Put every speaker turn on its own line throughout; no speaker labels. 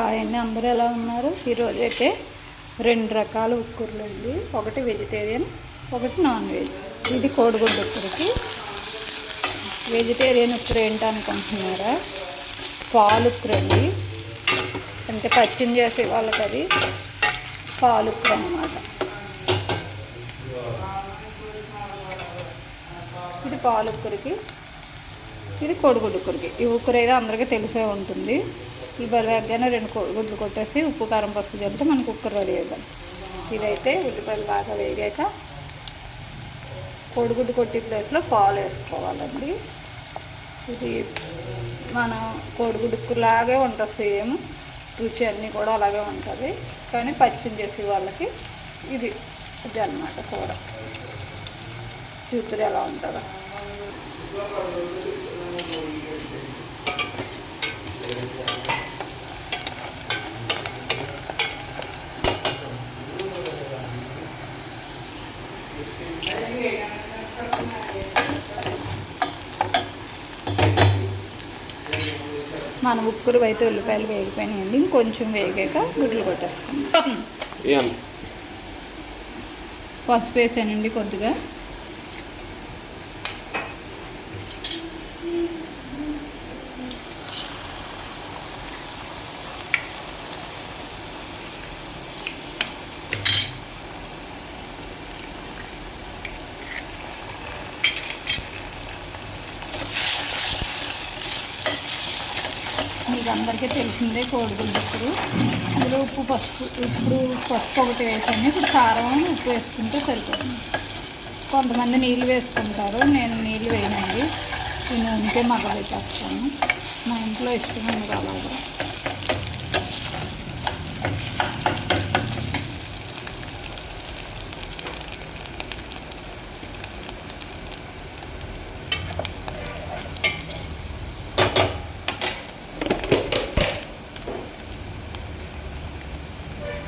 Hi అండి. అందరూ ఎలా ఉన్నారు? ఈరోజు అయితే రెండు రకాల ఉక్కుర్లు అండి. ఒకటి వెజిటేరియన్ ఒకటి నాన్ వెజ్. ఇది కోడిగుడ్డు ఉక్కురికి. వెజిటేరియన్ ఉక్కురు ఏంటి అనుకుంటున్నారా పాలు ఉక్కురు అండి. అంటే పచ్చిం చేసే వాళ్ళకి అది పాలు ఉక్కురు అనమాట ఇది పాలు ఉక్కురికి. ఇది కోడిగుడ్డు ఉక్కురికి ఈ ఉక్కురు అయితే అందరికీ తెలిసే ఉంటుంది. ఈ బలివేగానే రెండు కోడిగుడ్లు కొట్టేసి ఉప్పు కారం పసుపు చల్లితే మనకు కుక్కర్ రెడీ అవుతాం ఇదైతే ఉల్లిపాయలు బాగా వేగాక కోడిగుడ్డు కొట్టి ప్లేస్లో పాలు వేసుకోవాలండి. ఇది మన కోడిగుడ్డు లాగే ఉంటుంది సేమ్. రుచి అన్నీ కూడా అలాగే ఉంటుంది. కానీ పచ్చిని చేసే వాళ్ళకి ఇది ఇది అనమాట కూర. చూపురు ఎలా ఉంటుందో. మన ఉక్కురు అయితే ఉల్లిపాయలు వేగిపోయినాయండి. ఇంకొంచెం వేగాక గుడ్లు కొట్టేసుకుందాం
ఏం?
పసుపు వేసానండి కొద్దిగా మీకు అందరికీ తెలిసిందే కోడిగుడ్డు ఇప్పుడు. అందులో ఉప్పు పసుపు ఇప్పుడు పసుపు ఒకటి వేసాను ఇప్పుడు కారం ఉప్పు వేసుకుంటే సరిపోతుంది. కొంతమంది నీళ్ళు వేసుకుంటారు. నేను నీళ్ళు వేయనండి. నేను ఉంటే మగ పెట్టేస్తాను మా ఇంట్లో ఇష్టమైనది అలాగా.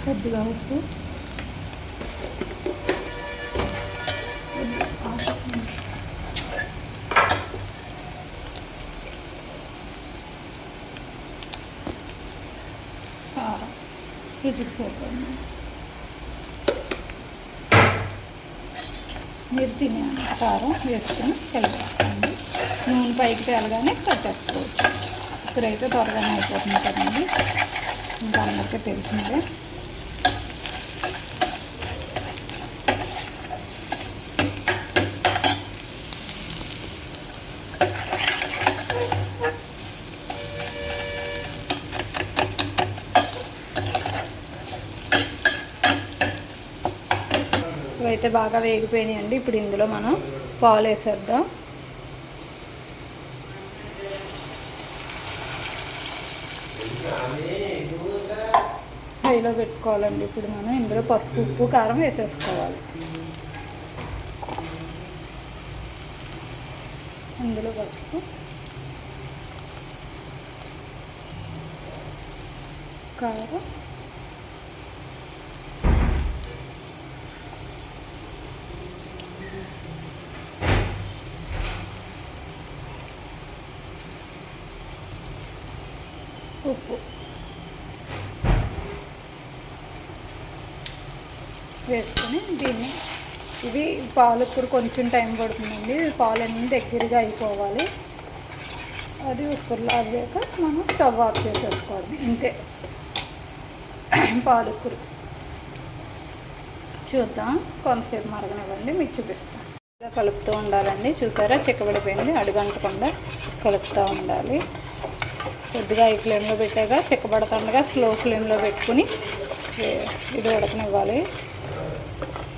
కొద్దిగా ఉప్పు. కారం. రుచికి సరిపోయింది మీరు తినే కారం వేసుకొని కలిపేసుకోండి నూనె పైకి తేలగానే కట్టేసుకోవచ్చు ఇక్కడైతే త్వరగానే అయిపోతుంది కదండి. ఇంకా అందరికీ తెలిసిందే. అయితే బాగా వేగిపోయినాయండి. ఇప్పుడు ఇందులో మనం పాలు వేసేద్దాం. హైలో పెట్టుకోవాలండి. ఇప్పుడు మనం ఇందులో పసుపు ఉప్పు కారం వేసేసుకోవాలి. ఇందులో పసుపు. కారం. ఉప్పు. వేసుకొని దీన్ని ఇది పాలు ఇప్పుడు కొంచెం టైం పడుతుందండి. పాలు అన్నీ దగ్గరగా అయిపోవాలి. అది ఉక్కురులో అవ్వాక మనం స్టవ్ ఆఫ్ చేసేసుకోవాలి. ఇంతే. పాలకూర చూద్దాం. కొంతసేపు మరగనివ్వండి మీకు చూపిస్తాను. కలుపుతూ ఉండాలండి. చూసారా? చిక్కబడిపోయింది. అడుగంటకుండా కలుపుతూ ఉండాలి. కొద్దిగా ఈ ఫ్లేమ్లో పెట్టాక చిక్కబడుతుండగా స్లో ఫ్లేమ్లో పెట్టుకుని ఇది ఉడకనివ్వాలి.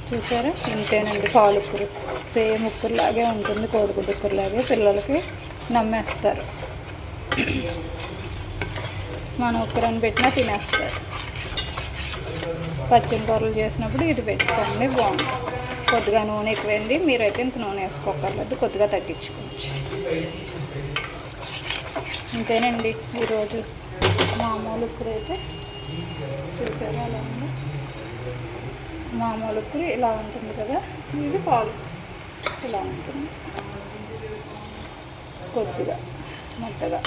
చూసారా? ఇంతేనండి పాలు ఉక్కురు సేమ్ ఉక్కురులాగే ఉంటుంది కోడిగుడ్డు ఉక్కురులాగే పిల్లలకి నమ్మేస్తారు. మన ఉక్కురని పెట్టినా తినేస్తారు. పచ్చిమి కూరలు చేసినప్పుడు ఇది పెట్టుకోండి బాగుంటుంది. కొద్దిగా నూనె ఎక్కువైంది మీరైతే ఇంత నూనె వేసుకోకర్లేదు కొద్దిగా తగ్గించుకోవచ్చు. ఇంతేనండి ఈరోజు మామూలు ఉక్కురు అయితే అలా మామూలు ఉక్కురు ఇలా ఉంటుంది కదా ఇది పాలు. ఇలా ఉంటుంది. కొద్దిగా మెత్తగా.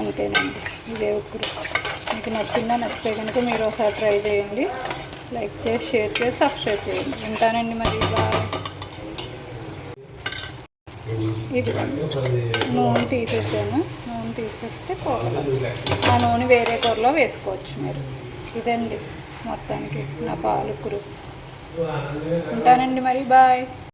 అంతేనండి ఇదే ఉక్కురు మీకు నచ్చిందా నచ్చితే కనుక మీరు ఒకసారి ట్రై చేయండి. లైక్ చేసి షేర్ చేసి సబ్స్క్రైబ్ చేయండి. ఉంటానండి మరి బాగా ఇది నూనె తీసేసాను. తీసేస్తే ఆ నూనె వేరే కూరలో వేసుకోవచ్చు మీరు. ఇదండి మొత్తానికి నా పాలకురు ఉంటానండి మరి బాయ్.